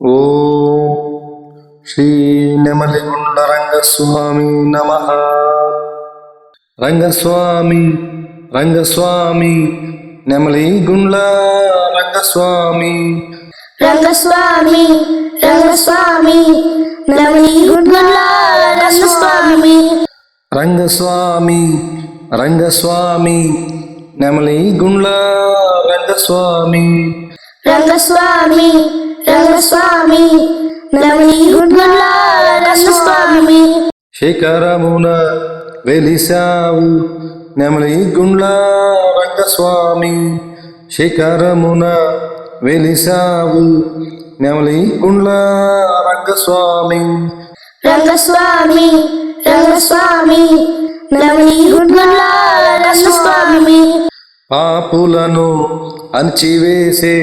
ఓ శ్రీ నెమలిగుండ రంగస్వామి నమ రంగస్వామి రంగస్వామి నెమలిగుండ్ల రంగస్వామి రంగస్వామి రంగస్వామి నమని గుడ్ల రంగస్వామి రంగస్వామి రంగస్వామి నెమలిగుండ్ల రంగస్వామి రంగస్వామి శిఖరమున వెలిసావు నెమలి గుండ్ల రంగస్వామి శిఖరమున వెలిసావు నెమలి గుండ్ల రంగస్వామి రంగస్వామి రంగస్వామి నమని గుడ్ల రంగస్వామి పాపులను అణచివేసే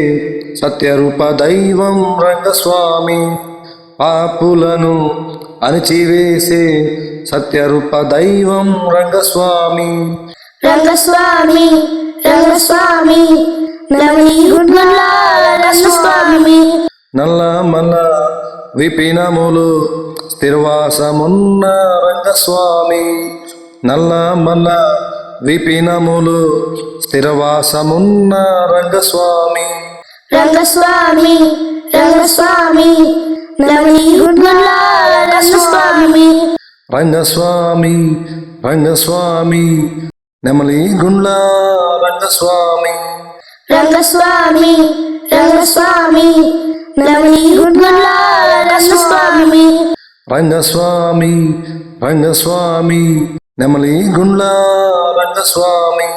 సత్యరూప దైవం రంగస్వామి. పాపులను అణచివేసే సత్యరూప దైవం రంగస్వామి. రంగస్వామి రంగస్వామి రంగస్వామి. నల్ల మల్ల విపినములు స్థిరవాసమున్న రంగస్వామి. నల్ల మల్ల విపినములు స్థిరవాసమున్న రంగస్వామి. ரங்கசுவாமி ரங்கசுவாமி ரங்கசுவாமி. ரங்கசுவாமி ரங்கசுவாமி நமலி குண்லா ரங்கசுவாமி. ரங்கசுவாமி ரங்கசுவாமி நமலி குண்லா ரங்கசுவாமி. ரங்கசுவாமி ரங்கசுவாமி நமலி குண்லா ரங்கசுவாமி.